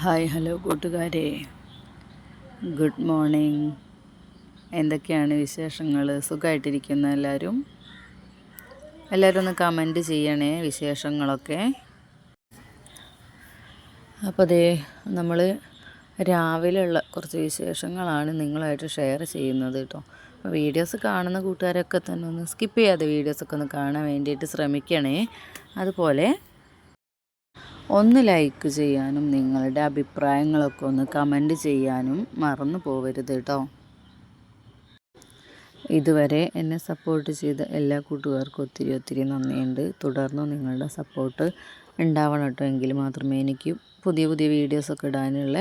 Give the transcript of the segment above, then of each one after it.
Hi hello കൂട്ടുകാരെ. Good morning. എന്തൊക്കെയാണ് വിശേഷങ്ങൾ സുഖമായിട്ടിരിക്കുന്ന എല്ലാവരും എല്ലാവരും ഒന്ന് കമന്റ് ചെയ്യണേ വിശേഷങ്ങളൊക്കെ. അപ്പോൾ അതേ നമ്മൾ രാവിലെയുള്ള കുറച്ച് വിശേഷങ്ങളാണ് നിങ്ങളായിട്ട് ഷെയർ ചെയ്യുന്നത് കേട്ടോ. അപ്പോൾ വീഡിയോസ് കാണുന്ന കൂട്ടുകാരൊക്കെ തന്നെ ഒന്ന് സ്കിപ്പ് ചെയ്യാതെ വീഡിയോസൊക്കെ ഒന്ന് കാണാൻ വേണ്ടിയിട്ട് ശ്രമിക്കണേ. അതുപോലെ ഒന്ന് ലൈക്ക് ചെയ്യാനും നിങ്ങളുടെ അഭിപ്രായങ്ങളൊക്കെ ഒന്ന് കമന്റ് ചെയ്യാനും മറന്നു പോവരുത് കേട്ടോ ഇതുവരെ എന്നെ സപ്പോർട്ട് ചെയ്ത എല്ലാ കൂട്ടുകാർക്കും ഒത്തിരി ഒത്തിരി നന്ദിയുണ്ട്. തുടർന്നും നിങ്ങളുടെ സപ്പോർട്ട് ഉണ്ടാവണം കേട്ടോ എങ്കിൽ മാത്രമേ എനിക്ക് പുതിയ പുതിയ വീഡിയോസൊക്കെ ഇടാനുള്ള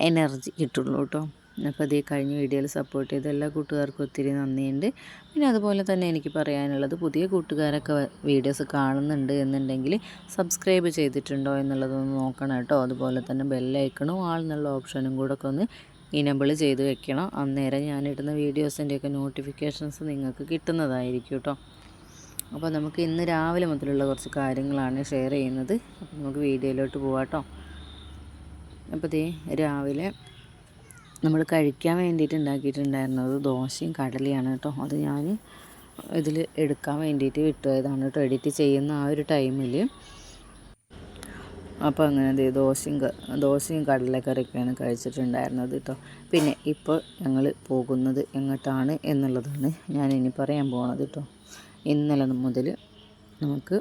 എനർജി കിട്ടുള്ളൂ കേട്ടോ അപ്പോൾ അതേ കഴിഞ്ഞ വീഡിയോയിൽ സപ്പോർട്ട് ചെയ്ത എല്ലാ കൂട്ടുകാർക്കും ഒത്തിരി നന്ദിയുണ്ട്. പിന്നെ അതുപോലെ തന്നെ എനിക്ക് പറയാനുള്ളത് പുതിയ കൂട്ടുകാരൊക്കെ വീഡിയോസ് കാണുന്നുണ്ട് എന്നുണ്ടെങ്കിൽ സബ്സ്ക്രൈബ് ചെയ്തിട്ടുണ്ടോ എന്നുള്ളതൊന്ന് നോക്കണം കേട്ടോ. അതുപോലെ തന്നെ ബെല്ലൈക്കണും ആൾ എന്നുള്ള ഓപ്ഷനും കൂടെ ഒക്കെ ഒന്ന് ഇനബിൾ ചെയ്ത് വെക്കണം. അന്നേരം ഞാനിടുന്ന വീഡിയോസിന്റെയൊക്കെ നോട്ടിഫിക്കേഷൻസ് നിങ്ങൾക്ക് കിട്ടുന്നതായിരിക്കും കേട്ടോ. അപ്പോൾ നമുക്ക് ഇന്ന് രാവിലെ മുതലുള്ള കുറച്ച് കാര്യങ്ങളാണ് ഷെയർ ചെയ്യുന്നത്. അപ്പോൾ നമുക്ക് വീഡിയോയിലോട്ട് പോവാം കേട്ടോ. അപ്പോൾ ദേ രാവിലെ നമ്മൾ കഴിക്കാൻ വേണ്ടിയിട്ട് ഉണ്ടാക്കിയിട്ടുണ്ടായിരുന്നത് ദോശയും കടലയാണ് കേട്ടോ. അത് ഞാൻ ഇതിൽ എടുക്കാൻ വേണ്ടിയിട്ട് വിട്ടുപോയതാണ് കേട്ടോ. എഡിറ്റ് ചെയ്യുന്ന ആ ഒരു ടൈമിൽ അപ്പോൾ അങ്ങനെ ദോശയും ദോശയും കടലക്കറിയൊക്കെയാണ് കഴിച്ചിട്ടുണ്ടായിരുന്നത് കേട്ടോ. പിന്നെ ഇപ്പോൾ ഞങ്ങൾ പോകുന്നത് എങ്ങോട്ടാണ് എന്നുള്ളതാണ് ഞാൻ ഇനി പറയാൻ പോണത് കേട്ടോ. ഇന്നലെ മുതൽ നമുക്ക്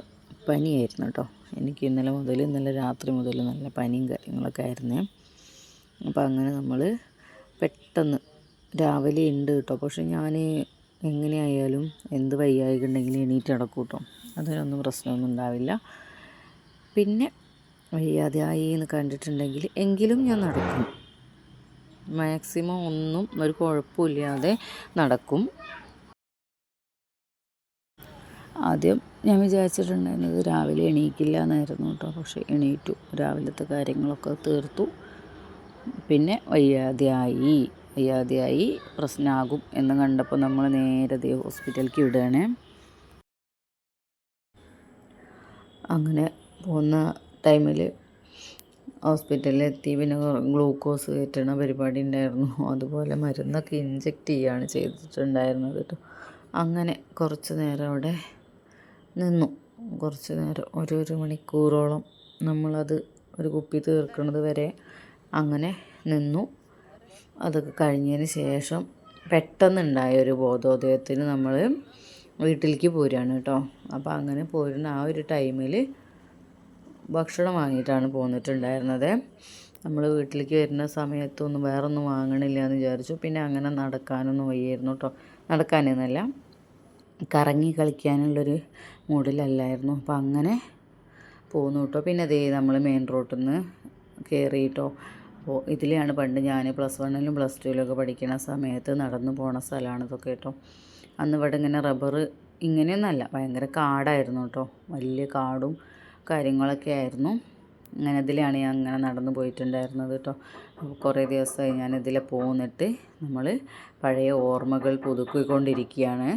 പനിയായിരുന്നു കേട്ടോ. എനിക്ക് ഇന്നലെ മുതൽ ഇന്നലെ രാത്രി മുതൽ നല്ല പനിയും കാര്യങ്ങളൊക്കെ ആയിരുന്നേ. അപ്പോൾ അങ്ങനെ നമ്മൾ പെട്ടെന്ന്. രാവിലെ ഉണ്ട് കേട്ടോ പക്ഷെ ഞാൻ എങ്ങനെയായാലും എന്ത് വയ്യായിക ഉണ്ടെങ്കിലും എണീറ്റ് നടക്കും കേട്ടോ അതിനൊന്നും പ്രശ്നമൊന്നും ഉണ്ടാവില്ല. പിന്നെ വയ്യാതെയായി എന്ന് കണ്ടിട്ടുണ്ടെങ്കിൽ എങ്കിലും ഞാൻ നടക്കും. മാക്സിമം ഒന്നും ഒരു കുഴപ്പമില്ലാതെ നടക്കും. ആദ്യം ഞാൻ വിചാരിച്ചിട്ടുണ്ടായിരുന്നത് രാവിലെ എണീക്കില്ല എന്നായിരുന്നു കേട്ടോ പക്ഷേ എണീറ്റു. രാവിലത്തെ കാര്യങ്ങളൊക്കെ തീർത്തു. പിന്നെ വയ്യാതെയായി വയ്യാതെയായി പ്രശ്നമാകും എന്ന് കണ്ടപ്പോൾ നമ്മൾ നേരെ ഹോസ്പിറ്റലിലേക്ക് വിടുകയാണ്. അങ്ങനെ പോകുന്ന ടൈമിൽ ഹോസ്പിറ്റലിൽ എത്തി. പിന്നെ ഗ്ലൂക്കോസ് കയറ്റണ പരിപാടി ഉണ്ടായിരുന്നു. അതുപോലെ മരുന്നൊക്കെ ഇഞ്ചെക്റ്റ് ചെയ്യുകയാണ് ചെയ്തിട്ടുണ്ടായിരുന്നത് കേട്ടോ. അങ്ങനെ കുറച്ച് നേരം അവിടെ നിന്നു. കുറച്ച് നേരം ഒരു ഒരു മണിക്കൂറോളം നമ്മളത് ഒരു കുപ്പി തീർക്കുന്നത് വരെ അങ്ങനെ നിന്നു. അതൊക്കെ കഴിഞ്ഞതിന് ശേഷം പെട്ടെന്നുണ്ടായ ഒരു ബോധോദയത്തിന് നമ്മൾ വീട്ടിലേക്ക് പോരുകയാണ് കേട്ടോ. അപ്പോൾ അങ്ങനെ പോരുന്ന ആ ഒരു ടൈമിൽ ഭക്ഷണം വാങ്ങിയിട്ടാണ് പോന്നിട്ടുണ്ടായിരുന്നത്. നമ്മൾ വീട്ടിലേക്ക് വരുന്ന സമയത്തൊന്നും വേറൊന്നും വാങ്ങണില്ല എന്ന് വിചാരിച്ചു. പിന്നെ അങ്ങനെ നടക്കാനൊന്നും വയ്യായിരുന്നു കേട്ടോ. നടക്കാനെന്നല്ല കറങ്ങി കളിക്കാനുള്ളൊരു മൂഡിലല്ലായിരുന്നു. അപ്പോൾ അങ്ങനെ പോന്നു കേട്ടോ. പിന്നെ അതേ നമ്മൾ മെയിൻ റോട്ടിൽ നിന്ന് കയറിയിട്ടോ അപ്പോൾ ഇതിലെയാണ് പണ്ട് ഞാൻ പ്ലസ് വണ്ണിലും പ്ലസ് ടുവിലൊക്കെ പഠിക്കുന്ന സമയത്ത് നടന്നു പോണ സ്ഥലമാണ് ഇതൊക്കെ കേട്ടോ. അന്ന് ഇവിടെ ഇങ്ങനെ റബ്ബർ ഇങ്ങനെയൊന്നല്ല ഭയങ്കര കാടായിരുന്നു കേട്ടോ. വലിയ കാടും കാര്യങ്ങളൊക്കെ ആയിരുന്നു. അങ്ങനെ ഇതിലാണ് ഞാൻ അങ്ങനെ നടന്നു പോയിട്ടുണ്ടായിരുന്നത് കേട്ടോ. കുറേ ദിവസമായി ഞാൻ പോന്നിട്ട് നമ്മൾ പഴയ ഓർമ്മകൾ പുതുക്കിക്കൊണ്ടിരിക്കുകയാണ്.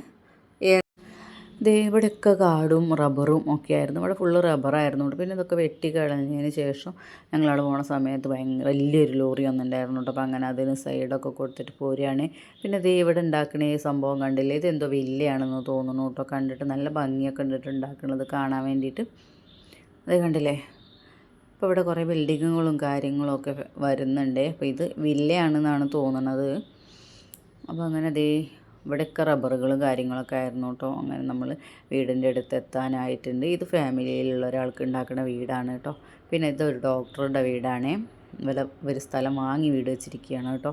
ദേ ഇവിടെയൊക്കെ കാടും റബ്ബറും ഒക്കെ ആയിരുന്നു ഇവിടെ ഫുള്ള് റബ്ബറായിരുന്നു. പിന്നെ ഇതൊക്കെ വെട്ടി കളഞ്ഞതിന് ശേഷം ഞങ്ങളവിടെ പോണ സമയത്ത് ഭയങ്കര വലിയൊരു ലോറി ഒന്നുണ്ടായിരുന്നു കേട്ടോ. അപ്പോൾ അങ്ങനെ അതിന് സൈഡൊക്കെ കൊടുത്തിട്ട് പോരുകയാണ്. പിന്നെ ദേ ഇവിടെ ഉണ്ടാക്കണ ഈ സംഭവം കണ്ടില്ലേ? ഇത് എന്തോ വില്ലയാണെന്ന് തോന്നുന്നു കേട്ടോ. കണ്ടിട്ട് നല്ല ഭംഗിയൊക്കെ കണ്ടിട്ട് ഉണ്ടാക്കുന്നത് കാണാൻ വേണ്ടിയിട്ട്. അത് കണ്ടില്ലേ? ഇപ്പോൾ ഇവിടെ കുറേ ബിൽഡിങ്ങുകളും കാര്യങ്ങളും ഒക്കെ വരുന്നുണ്ട്. അപ്പോൾ ഇത് വില്ലയാണെന്നാണ് തോന്നുന്നത് അപ്പോൾ അങ്ങനെ ദേ ഇവിടെയൊക്കെ റബ്ബറുകളും കാര്യങ്ങളൊക്കെ ആയിരുന്നു കേട്ടോ. അങ്ങനെ നമ്മൾ വീടിന്റെ അടുത്ത് എത്താനായിട്ടുണ്ട്. ഇത് ഫാമിലിയിലുള്ള ഒരാൾക്ക് ഉണ്ടാക്കുന്ന വീടാണ് കേട്ടോ. പിന്നെ ഇതൊരു ഡോക്ടറുടെ വീടാണ്. വില ഒരു സ്ഥലം വാങ്ങി വീട് വെച്ചിരിക്കുകയാണ് കേട്ടോ.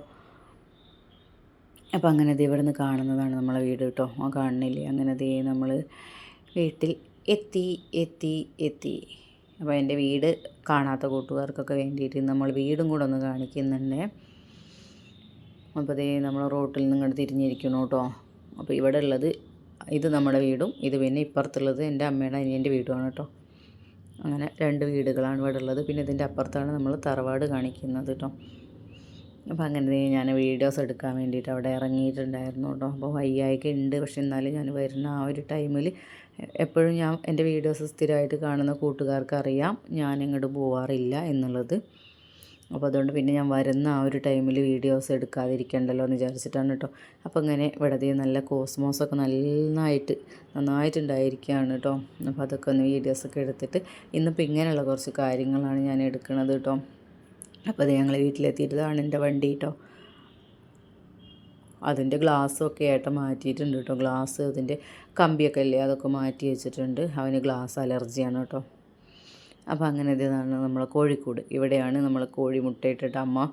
അപ്പോൾ അങ്ങനെ ഇത് ഇവിടെ നിന്ന് കാണുന്നതാണ് നമ്മളെ വീട് കേട്ടോ. ആ കാണുന്നില്ലേ? അങ്ങനെ ഇത് നമ്മൾ വീട്ടിൽ എത്തി എത്തി എത്തി. അപ്പോൾ എന്റെ വീട് കാണാത്ത കൂട്ടുകാർക്കൊക്കെ വേണ്ടിയിട്ട് നമ്മൾ വീടും കൂടെ ഒന്ന് കാണിക്കുന്നുണ്ട്. അപ്പോൾ ഇതേ നമ്മൾ റോട്ടിൽ നിന്ന് ഇങ്ങോട്ട് തിരിഞ്ഞിരിക്കണം കേട്ടോ. അപ്പോൾ ഇവിടെ ഉള്ളത് ഇത് നമ്മുടെ വീടും ഇത് പിന്നെ ഇപ്പുറത്തുള്ളത് എന്റെ അമ്മയുടെ അനിയന്റെ വീടുമാണ് കേട്ടോ. അങ്ങനെ രണ്ട് വീടുകളാണ് ഇവിടെ ഉള്ളത്. പിന്നെ ഇതിന്റെ അപ്പുറത്താണ് നമ്മൾ തറവാട് കാണിക്കുന്നത് കേട്ടോ. അപ്പോൾ അങ്ങനെ ഞാൻ വീഡിയോസ് എടുക്കാൻ വേണ്ടിയിട്ട് അവിടെ ഇറങ്ങിയിട്ടുണ്ടായിരുന്നു കേട്ടോ. അപ്പോൾ വയ്യായിക ഉണ്ട് പക്ഷെ എന്നാലും ഞാൻ വരുന്ന ആ ഒരു ടൈമിൽ എപ്പോഴും ഞാൻ എന്റെ വീഡിയോസ് സ്ഥിരമായിട്ട് കാണുന്ന കൂട്ടുകാർക്ക് അറിയാം ഞാൻ ഇങ്ങോട്ട് പോവാറില്ല എന്നുള്ളത്. അപ്പോൾ അതുകൊണ്ട് പിന്നെ ഞാൻ വരുന്ന ആ ഒരു ടൈമിൽ വീഡിയോസ് എടുക്കാതിരിക്കണ്ടല്ലോ എന്ന് വിചാരിച്ചിട്ടാണ് കേട്ടോ. അപ്പോൾ ഇങ്ങനെ ഇവിടെ നല്ല കോസ്മോസൊക്കെ നന്നായിട്ട് നന്നായിട്ടുണ്ടായിരിക്കുകയാണ് കേട്ടോ. അപ്പോൾ അതൊക്കെ ഒന്ന് വീഡിയോസൊക്കെ എടുത്തിട്ട് ഇന്നിപ്പോൾ ഇങ്ങനെയുള്ള കുറച്ച് കാര്യങ്ങളാണ് ഞാൻ എടുക്കുന്നത് കേട്ടോ. അപ്പോൾ അത് ഞങ്ങൾ വീട്ടിലെത്തിയിട്ടതാണ് എന്റെ വണ്ടി കേട്ടോ. അതിന്റെ ഗ്ലാസ്സും ഒക്കെ ഏട്ടൻ മാറ്റിയിട്ടുണ്ട് കേട്ടോ. ഗ്ലാസ് അതിന്റെ കമ്പിയൊക്കെ അല്ലേ അതൊക്കെ മാറ്റി വെച്ചിട്ടുണ്ട്. അവന് ഗ്ലാസ് അലർജിയാണ് കേട്ടോ. അപ്പോൾ അങ്ങനെ ഇതാണ് നമ്മളെ കോഴിക്കൂട്. ഇവിടെയാണ് നമ്മൾ കോഴി മുട്ടയിട്ടിട്ട് അമ്മ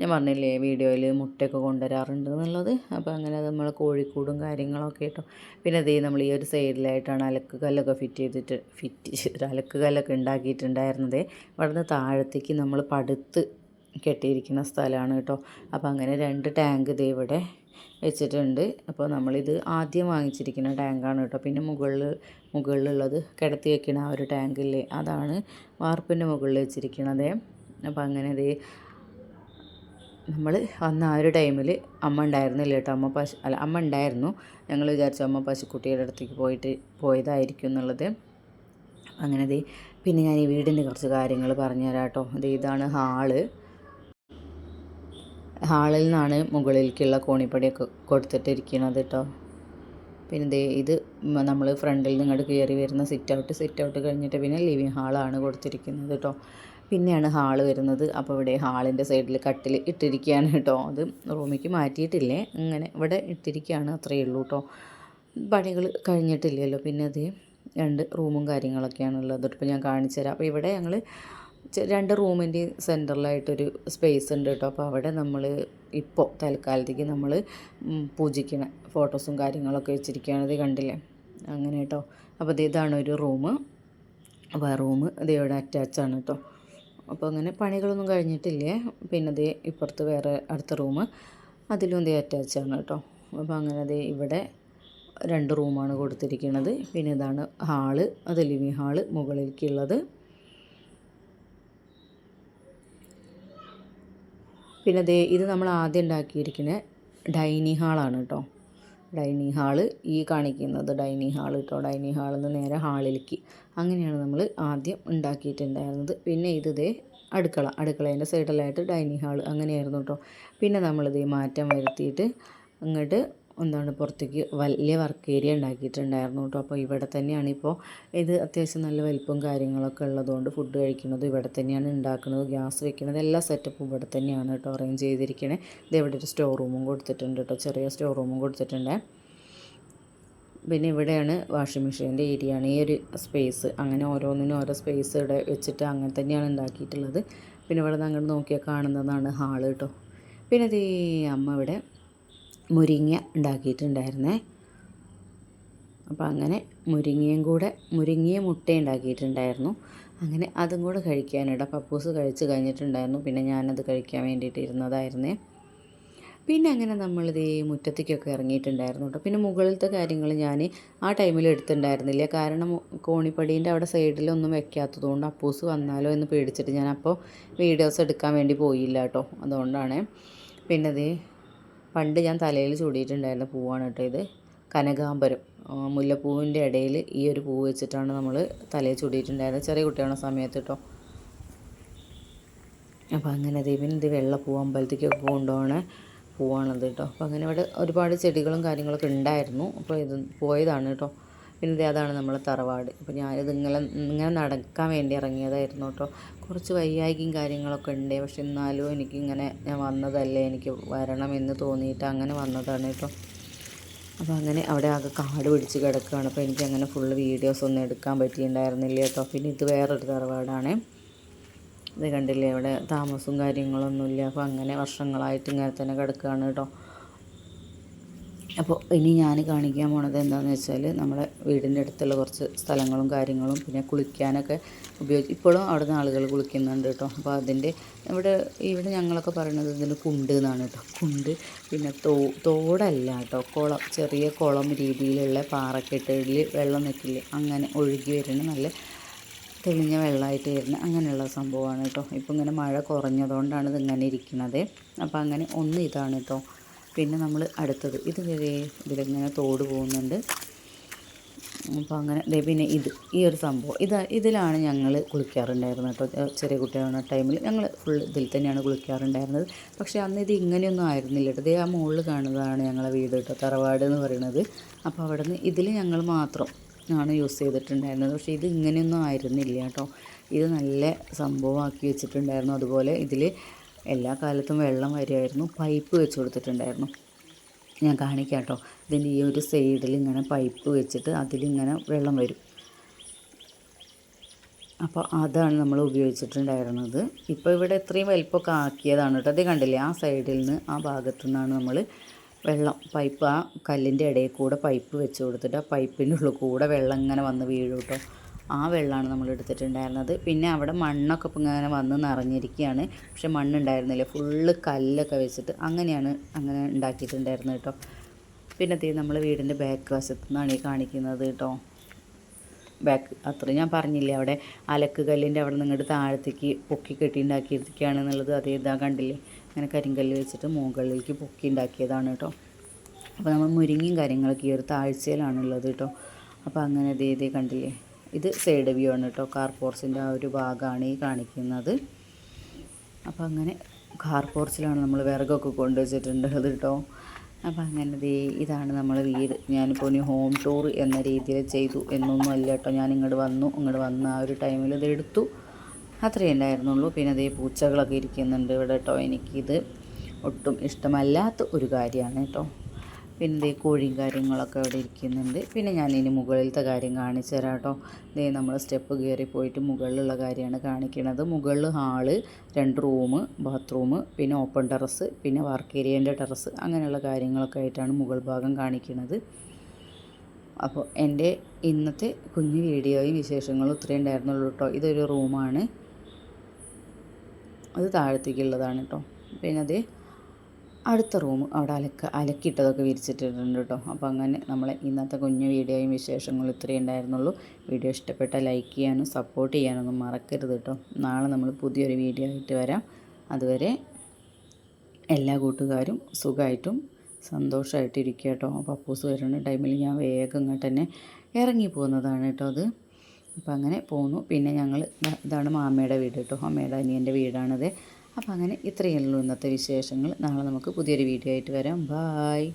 ഞാൻ പറഞ്ഞില്ലേ വീഡിയോയിൽ മുട്ടയൊക്കെ കൊണ്ടുവരാറുണ്ട് എന്നുള്ളത്. അപ്പോൾ അങ്ങനെ നമ്മൾ കോഴിക്കൂടും കാര്യങ്ങളൊക്കെ കേട്ടോ പിന്നെ അതേ നമ്മൾ ഈ ഒരു സൈഡിലായിട്ടാണ് അലക്ക് കല്ലൊക്കെ ഫിറ്റ് ചെയ്തിട്ട് ഫിറ്റ് ചെയ്തിട്ട് അലക്ക് കല്ലൊക്കെ ഉണ്ടാക്കിയിട്ടുണ്ടായിരുന്നത്. ഇവിടുന്ന് താഴത്തേക്ക് നമ്മൾ പടുത്ത് കെട്ടിയിരിക്കുന്ന സ്ഥലമാണ് കേട്ടോ. അപ്പോൾ അങ്ങനെ രണ്ട് ടാങ്ക് ഇതേ ഇവിടെ വെച്ചിട്ടുണ്ട്. അപ്പോൾ നമ്മളിത് ആദ്യം വാങ്ങിച്ചിരിക്കുന്ന ടാങ്കാണ് കേട്ടോ. പിന്നെ മുകളിൽ മുകളിലുള്ളത് കിടത്തി വെക്കണ ആ ഒരു ടാങ്കില്ലേ അതാണ് വാർപ്പിന്റെ മുകളിൽ വെച്ചിരിക്കണത്. അപ്പോൾ അങ്ങനെ ഇത് നമ്മൾ വന്ന ആ ഒരു ടൈമിൽ അമ്മ ഉണ്ടായിരുന്നില്ല കേട്ടോ. അമ്മ പശു അല്ല അമ്മ ഉണ്ടായിരുന്നു. ഞങ്ങൾ വിചാരിച്ചു അമ്മ പശുക്കുട്ടിയുടെ അടുത്തേക്ക് പോയിട്ട് പോയതായിരിക്കും എന്നുള്ളത്. അങ്ങനെ ദേ പിന്നെ ഞാൻ ഈ വീടിന്റെ കുറച്ച് കാര്യങ്ങൾ പറഞ്ഞുതരാം കേട്ടോ. ഇത് ഇതാണ് ഹാൾ. ഹാളിൽ നിന്നാണ് മുകളിലേക്കുള്ള കോണിപ്പടിയൊക്കെ കൊടുത്തിട്ടിരിക്കുന്നത് കേട്ടോ. പിന്നെ ഇത് നമ്മൾ ഫ്രണ്ടിൽ നിന്ന് ഇങ്ങോട്ട് കയറി വരുന്ന സിറ്റ് ഔട്ട് സിറ്റ് ഔട്ട് കഴിഞ്ഞിട്ട് പിന്നെ ലിവിങ് ഹാളാണ് കൊടുത്തിരിക്കുന്നത് കേട്ടോ. പിന്നെയാണ് ഹാൾ വരുന്നത്. അപ്പോൾ ഇവിടെ ഹാളിന്റെ സൈഡിൽ കട്ടിൽ ഇട്ടിരിക്കുകയാണ് കേട്ടോ. അത് റൂമിലേക്ക് മാറ്റിയിട്ടില്ലേ? ഇങ്ങനെ ഇവിടെ ഇട്ടിരിക്കുകയാണ് അത്രയേ ഉള്ളൂ കേട്ടോ. പണികൾ കഴിഞ്ഞിട്ടില്ലല്ലോ. പിന്നെ അത് രണ്ട് റൂമും കാര്യങ്ങളൊക്കെയാണുള്ളത് ഇപ്പോൾ ഞാൻ കാണിച്ചു തരാം അപ്പോൾ ഇവിടെ ഞങ്ങൾ രണ്ട് റൂമിന്റെ സെന്ററിലായിട്ടൊരു സ്പേസ് ഉണ്ട് കേട്ടോ. അപ്പോൾ അവിടെ നമ്മൾ ഇപ്പോൾ തൽക്കാലത്തേക്ക് നമ്മൾ പൂജിക്കണ ഫോട്ടോസും കാര്യങ്ങളൊക്കെ വെച്ചിരിക്കുകയാണ്. കണ്ടില്ലേ? അങ്ങനെ കേട്ടോ. അപ്പോൾ ഇത് ഇതാണ് ഒരു റൂം അപ്പോൾ ആ റൂം ഇവിടെ ആണ് കേട്ടോ. അപ്പോൾ അങ്ങനെ പണികളൊന്നും കഴിഞ്ഞിട്ടില്ലേ? പിന്നെ ഇത് ഇപ്പുറത്ത് വേറെ അടുത്ത റൂം അതിലും ഇതേ അറ്റാച്ച് ആണ് കേട്ടോ. അപ്പോൾ അങ്ങനെ അത് ഇവിടെ രണ്ട് റൂമാണ് കൊടുത്തിരിക്കുന്നത് പിന്നെ ഇതാണ് ഹാൾ. അത് ലിവിങ് ഹാൾ മുകളിലേക്കുള്ളത്. പിന്നെ ദേ ഇത് നമ്മൾ ആദ്യം ഉണ്ടാക്കിയിരിക്കുന്ന ഡൈനിങ് ഹാളാണ് കേട്ടോ. ഡൈനിങ് ഹാൾ ഈ കാണിക്കുന്നത് ഡൈനിങ് ഹാൾ കേട്ടോ. ഡൈനിങ് ഹാളിൽ നിന്ന് നേരെ ഹാളിലേക്ക്. അങ്ങനെയാണ് നമ്മൾ ആദ്യം ഉണ്ടാക്കിയിട്ടുണ്ടായിരുന്നത്. പിന്നെ ഇത് ദേ അടുക്കള അടുക്കളേന്റെ സൈഡിലായിട്ട് ഡൈനിങ് ഹാൾ അങ്ങനെയായിരുന്നു കേട്ടോ. പിന്നെ നമ്മളിത് മാറ്റം വരുത്തിയിട്ട് അങ്ങോട്ട് എന്താണ് പുറത്തേക്ക് വലിയ വർക്ക് ഏരിയ ഉണ്ടാക്കിയിട്ടുണ്ടായിരുന്നു കേട്ടോ അപ്പോൾ ഇവിടെ തന്നെയാണ് ഇപ്പോൾ ഇത് അത്യാവശ്യം നല്ല വലിപ്പം കാര്യങ്ങളൊക്കെ ഉള്ളതുകൊണ്ട് ഫുഡ് കഴിക്കുന്നത് ഇവിടെ തന്നെയാണ് ഉണ്ടാക്കുന്നത്. ഗ്യാസ് വെക്കുന്നത് എല്ലാ സെറ്റപ്പും ഇവിടെ തന്നെയാണ് കേട്ടോ അറേഞ്ച് ചെയ്തിരിക്കണേ. ഇത് ഇവിടെ ഒരു സ്റ്റോർ റൂമും കൊടുത്തിട്ടുണ്ട് കേട്ടോ ചെറിയ സ്റ്റോർ റൂമും കൊടുത്തിട്ടുണ്ട്. പിന്നെ ഇവിടെയാണ് വാഷിംഗ് മെഷീന്റെ ഏരിയ ആണ്. ഈ ഒരു സ്പേസ് അങ്ങനെ ഓരോന്നിനും ഓരോ സ്പേസ് ഇവിടെ വെച്ചിട്ട് അങ്ങനെ തന്നെയാണ് ഉണ്ടാക്കിയിട്ടുള്ളത്. പിന്നെ ഇവിടെ നിന്ന് അങ്ങോട്ട് നോക്കിയാൽ കാണുന്നതാണ് ഹാൾ കേട്ടോ പിന്നെ ഇത് അമ്മ ഇവിടെ മുരിങ്ങ ഉണ്ടാക്കിയിട്ടുണ്ടായിരുന്നേ. അപ്പോൾ അങ്ങനെ മുരിങ്ങയും കൂടെ മുരിങ്ങയും മുട്ട ഉണ്ടാക്കിയിട്ടുണ്ടായിരുന്നു. അങ്ങനെ അതും കൂടെ കഴിക്കാനിട പപ്പൂസ് കഴിച്ച് കഴിഞ്ഞിട്ടുണ്ടായിരുന്നു. പിന്നെ ഞാനത് കഴിക്കാൻ വേണ്ടിയിട്ട് ഇരുന്നതായിരുന്നേ. പിന്നെ അങ്ങനെ നമ്മളിത് ഈ മുറ്റത്തേക്കൊക്കെ ഇറങ്ങിയിട്ടുണ്ടായിരുന്നു കേട്ടോ. പിന്നെ മുകളിലത്തെ കാര്യങ്ങൾ ഞാൻ ആ ടൈമിൽ എടുത്തിട്ടുണ്ടായിരുന്നില്ല. കാരണം കോണിപ്പടീന്റെ അവിടെ സൈഡിലൊന്നും വെക്കാത്തതുകൊണ്ട് അപ്പൂസ് വന്നാലോ എന്ന് പേടിച്ചിട്ട് ഞാൻ അപ്പോൾ വീഡിയോസ് എടുക്കാൻ വേണ്ടി പോയില്ല കേട്ടോ. അതുകൊണ്ടാണ്. പിന്നെ ഇത് പണ്ട് ഞാൻ തലയിൽ ചൂടിയിട്ടുണ്ടായിരുന്ന പൂവാണ് കേട്ടോ ഇത്. കനകാംബരം. മുല്ലപ്പൂവിന്റെ ഇടയിൽ ഈ ഒരു പൂവ് വെച്ചിട്ടാണ് നമ്മൾ തലയിൽ ചൂടിയിട്ടുണ്ടായിരുന്നത്. ചെറിയ കുട്ടിയാണോ സമയത്ത് കേട്ടോ. അപ്പോൾ അങ്ങനെ ദൈവം ഇത് വെള്ളപ്പൂവ് അമ്പലത്തേക്കൊക്കെ കൊണ്ടുപോകണ പൂവാണത് കേട്ടോ. അപ്പോൾ അങ്ങനെ ഇവിടെ ഒരുപാട് ചെടികളും കാര്യങ്ങളൊക്കെ ഉണ്ടായിരുന്നു. അപ്പോൾ ഇത് പോയതാണ് കേട്ടോ. പിന്നെ അതാണ് നമ്മൾ തറവാട്. അപ്പോൾ ഞാനിത് ഇങ്ങനെ ഇങ്ങനെ നടക്കാൻ വേണ്ടി ഇറങ്ങിയതായിരുന്നു കേട്ടോ കുറച്ച് വയ്യായികയും കാര്യങ്ങളൊക്കെ ഉണ്ട് പക്ഷെ എന്നാലും എനിക്കിങ്ങനെ ഞാൻ വന്നതല്ലേ എനിക്ക് വരണമെന്ന് തോന്നിയിട്ട് അങ്ങനെ വന്നതാണ് കേട്ടോ അപ്പോൾ അങ്ങനെ അവിടെ ആകെ കാട് പിടിച്ച് കിടക്കുകയാണ് അപ്പോൾ എനിക്ക് അങ്ങനെ ഫുള്ള് വീഡിയോസ് ഒന്നും എടുക്കാൻ പറ്റിയിട്ടുണ്ടായിരുന്നില്ല കേട്ടോ പിന്നെ ഇത് വേറൊരു തറവാടാണ്. ഇത് കണ്ടില്ലേ ഇവിടെ താമസവും കാര്യങ്ങളൊന്നുമില്ല. അപ്പോൾ അങ്ങനെ വർഷങ്ങളായിട്ട് ഇങ്ങനെ തന്നെ കിടക്കുകയാണ് കേട്ടോ അപ്പോൾ ഇനി ഞാൻ കാണിക്കാൻ പോണത് എന്താണെന്ന് വെച്ചാൽ നമ്മുടെ വീടിന്റെ അടുത്തുള്ള കുറച്ച് സ്ഥലങ്ങളും കാര്യങ്ങളും പിന്നെ കുളിക്കാനൊക്കെ ഉപയോഗിച്ച് ഇപ്പോഴും അവിടുന്ന് ആളുകൾ കുളിക്കുന്നുണ്ട് കേട്ടോ അപ്പോൾ അതിന്റെ ഇവിടെ ഇവിടെ ഞങ്ങളൊക്കെ പറയുന്നത് ഇതിന് കുണ്ട് എന്നാണ് കേട്ടോ കുണ്ട് പിന്നെ തോ തോടല്ല കേട്ടോ കുളം ചെറിയ കുളം രീതിയിലുള്ള പാറക്കെട്ടുകളിൽ വെള്ളം നിൽക്കില്ലേ അങ്ങനെ ഒഴുകി വരുന്ന നല്ല തെളിഞ്ഞ വെള്ളമായിട്ട് വരുന്ന അങ്ങനെയുള്ള സംഭവമാണ് കേട്ടോ ഇപ്പോൾ ഇങ്ങനെ മഴ കുറഞ്ഞതുകൊണ്ടാണ് ഇതിങ്ങനെ ഇരിക്കുന്നത് അപ്പോൾ അങ്ങനെ ഒന്ന് ഇതാണ് കേട്ടോ പിന്നെ നമ്മൾ അടുത്തത് ഇത് ഇതിലിങ്ങനെ തോട് പോകുന്നുണ്ട്. അപ്പോൾ അങ്ങനെ പിന്നെ ഇത് ഈ ഒരു സംഭവം. ഇത് ഇതിലാണ് ഞങ്ങൾ കുളിക്കാറുണ്ടായിരുന്നത് കേട്ടോ. ചെറിയ കുട്ടികളുടെ ടൈമിൽ ഞങ്ങൾ ഫുൾ ഇതിൽ തന്നെയാണ് കുളിക്കാറുണ്ടായിരുന്നത്. പക്ഷേ അന്ന് ഇത് ഇങ്ങനെയൊന്നും ആയിരുന്നില്ല കേട്ടോ. ദേ ആ മുകളിൽ കാണുന്നതാണ് ഞങ്ങളെ വീട് കേട്ടോ തറവാട് എന്ന് പറയുന്നത് അപ്പോൾ അവിടെ നിന്ന് ഇതിൽ ഞങ്ങൾ മാത്രം ആണ് യൂസ് ചെയ്തിട്ടുണ്ടായിരുന്നത്. പക്ഷേ ഇത് ഇങ്ങനെയൊന്നും ആയിരുന്നില്ല കേട്ടോ. ഇത് നല്ല സംഭവമാക്കി വെച്ചിട്ടുണ്ടായിരുന്നു. അതുപോലെ ഇതിൽ എല്ലാ കാലത്തും വെള്ളം വരികയായിരുന്നു. പൈപ്പ് വെച്ച് കൊടുത്തിട്ടുണ്ടായിരുന്നു. ഞാൻ കാണിക്കാം കേട്ടോ. ഇതിന്റെ ഈ ഒരു സൈഡിൽ ഇങ്ങനെ പൈപ്പ് വെച്ചിട്ട് അതിലിങ്ങനെ വെള്ളം വരും. അപ്പോൾ അതാണ് നമ്മൾ ഉപയോഗിച്ചിട്ടുണ്ടായിരുന്നത്. ഇപ്പോൾ ഇവിടെ ഇത്രയും വലിപ്പമൊക്കെ ആക്കിയതാണ് കേട്ടോ. അത് കണ്ടില്ലേ? ആ സൈഡിൽ നിന്ന് ആ ഭാഗത്തു നിന്നാണ് നമ്മൾ വെള്ളം പൈപ്പ് ആ കല്ലിന്റെ ഇടയിൽ കൂടെ പൈപ്പ് വെച്ച് കൊടുത്തിട്ട് ആ പൈപ്പിന്റെ ഉള്ളിൽ കൂടെ വെള്ളം ഇങ്ങനെ വന്ന് വീഴും കേട്ടോ. ആ വെള്ളമാണ് നമ്മൾ എടുത്തിട്ടുണ്ടായിരുന്നത്. പിന്നെ അവിടെ മണ്ണൊക്കെ ഇപ്പം ഇങ്ങനെ വന്ന് നിറഞ്ഞിരിക്കുകയാണ്. പക്ഷെ മണ്ണുണ്ടായിരുന്നില്ല. ഫുള്ള് കല്ലൊക്കെ വെച്ചിട്ട് അങ്ങനെയാണ് അങ്ങനെ ഉണ്ടാക്കിയിട്ടുണ്ടായിരുന്നത് കേട്ടോ. പിന്നെ തീ നമ്മൾ വീടിന്റെ ബാക്ക് വശത്തു നിന്നാണ് ഈ കാണിക്കുന്നത് കേട്ടോ. ബാക്ക് അത്ര ഞാൻ പറഞ്ഞില്ലേ അവിടെ അലക്ക് കല്ലിന്റെ അവിടെ നിങ്ങളുടെ താഴത്തേക്ക് പൊക്കി കെട്ടി ഉണ്ടാക്കിയിരിക്കുകയാണെന്നുള്ളത് അതേ ഇതാ കണ്ടില്ലേ? അങ്ങനെ കരിങ്കല്ല് വെച്ചിട്ട് മുകളിലേക്ക് പൊക്കി ഉണ്ടാക്കിയതാണ് കേട്ടോ. അപ്പോൾ നമ്മൾ മുരിങ്ങയും കാര്യങ്ങളൊക്കെ ഈ ഒരു താഴ്ചയിലാണുള്ളത് കേട്ടോ. അപ്പോൾ അങ്ങനെ ഇതേ ഇതേ കണ്ടില്ലേ? ഇത് സൈഡ് വ്യൂ ആണ് കേട്ടോ. കാർ പോർച്ചിന്റെ ആ ഒരു ഭാഗമാണ് ഈ കാണിക്കുന്നത്. അപ്പോൾ അങ്ങനെ കാർ പോർച്ചിലാണ് നമ്മൾ വിറകൊക്കെ കൊണ്ടുവച്ചിട്ടുള്ളത് കേട്ടോ. അപ്പം അങ്ങനെ ദേ ഇതാണ് നമ്മൾ വീട്. ഞാനിപ്പോൾ ഇനി ഹോം ടൂർ എന്ന രീതിയിൽ ചെയ്തു എന്നൊന്നും അല്ല കേട്ടോ. ഞാൻ ഇങ്ങോട്ട് വന്നു. ഇങ്ങോട്ട് വന്ന ആ ഒരു ടൈമിൽ ഇത് എടുത്തു. അത്രയേ ഉണ്ടായിരുന്നുള്ളൂ. പിന്നെ അതേ പൂച്ചകളൊക്കെ ഇരിക്കുന്നുണ്ട് ഇവിടെ കേട്ടോ. എനിക്കിത് ഒട്ടും ഇഷ്ടമല്ലാത്ത ഒരു കാര്യമാണ് കേട്ടോ. പിന്നെ ഇതേ കോഴിയും കാര്യങ്ങളൊക്കെ അവിടെ ഇരിക്കുന്നുണ്ട്. പിന്നെ ഞാൻ ഇനി മുകളിലത്തെ കാര്യം കാണിച്ചു തരാം കേട്ടോ ദേ നമ്മൾ സ്റ്റെപ്പ് കയറി പോയിട്ട് മുകളിലുള്ള കാര്യമാണ് കാണിക്കുന്നത് മുകളിൽ ഹാൾ രണ്ട് റൂം ബാത്റൂം പിന്നെ ഓപ്പൺ ടെറസ് പിന്നെ വർക്ക് ഏരിയേന്റെ ടെറസ് അങ്ങനെയുള്ള കാര്യങ്ങളൊക്കെ ആയിട്ടാണ് മുകൾ ഭാഗം കാണിക്കുന്നത് അപ്പോൾ എന്റെ ഇന്നത്തെ കുഞ്ഞു വീഡിയോയും വിശേഷങ്ങളും ഇത്രയും ഉണ്ടായിരുന്നുള്ളൂ കേട്ടോ. ഇതൊരു റൂമാണ്. അത് താഴത്തേക്കുള്ളതാണ് കേട്ടോ. പിന്നെ അത് അടുത്ത റൂം അവിടെ അലക്ക അലക്കിയിട്ടതൊക്കെ വിരിച്ചിട്ടിട്ടുണ്ട് കേട്ടോ. അപ്പോൾ അങ്ങനെ നമ്മളെ ഇന്നത്തെ കുഞ്ഞു വീഡിയോയും വിശേഷങ്ങളും ഇത്രയും ഉണ്ടായിരുന്നുള്ളൂ. വീഡിയോ ഇഷ്ടപ്പെട്ട ലൈക്ക് ചെയ്യാനും സപ്പോർട്ട് ചെയ്യാനൊന്നും മറക്കരുത് കേട്ടോ. നാളെ നമ്മൾ പുതിയൊരു വീഡിയോ ആയിട്ട് വരാം. അതുവരെ എല്ലാ കൂട്ടുകാരും സുഖമായിട്ടും സന്തോഷമായിട്ട് ഇരിക്കുക കേട്ടോ. പപ്പൂസ് വരുന്ന ടൈമിൽ ഞാൻ വേഗം ഇങ്ങോട്ട് തന്നെ ഇറങ്ങി പോകുന്നതാണ് കേട്ടോ അത്. അപ്പോൾ അങ്ങനെ പോന്നു. പിന്നെ ഞങ്ങൾ ഇതാണ് മാമയുടെ വീട് കേട്ടോ. അമ്മയുടെ അനിയന്റെ വീടാണത്. അപ്പം അങ്ങനെ ഇത്രയേ ഉള്ളൂ ഇന്നത്തെ വിശേഷങ്ങൾ. നാളെ നമുക്ക് പുതിയൊരു വീഡിയോ ആയിട്ട് വരാം. ബായ്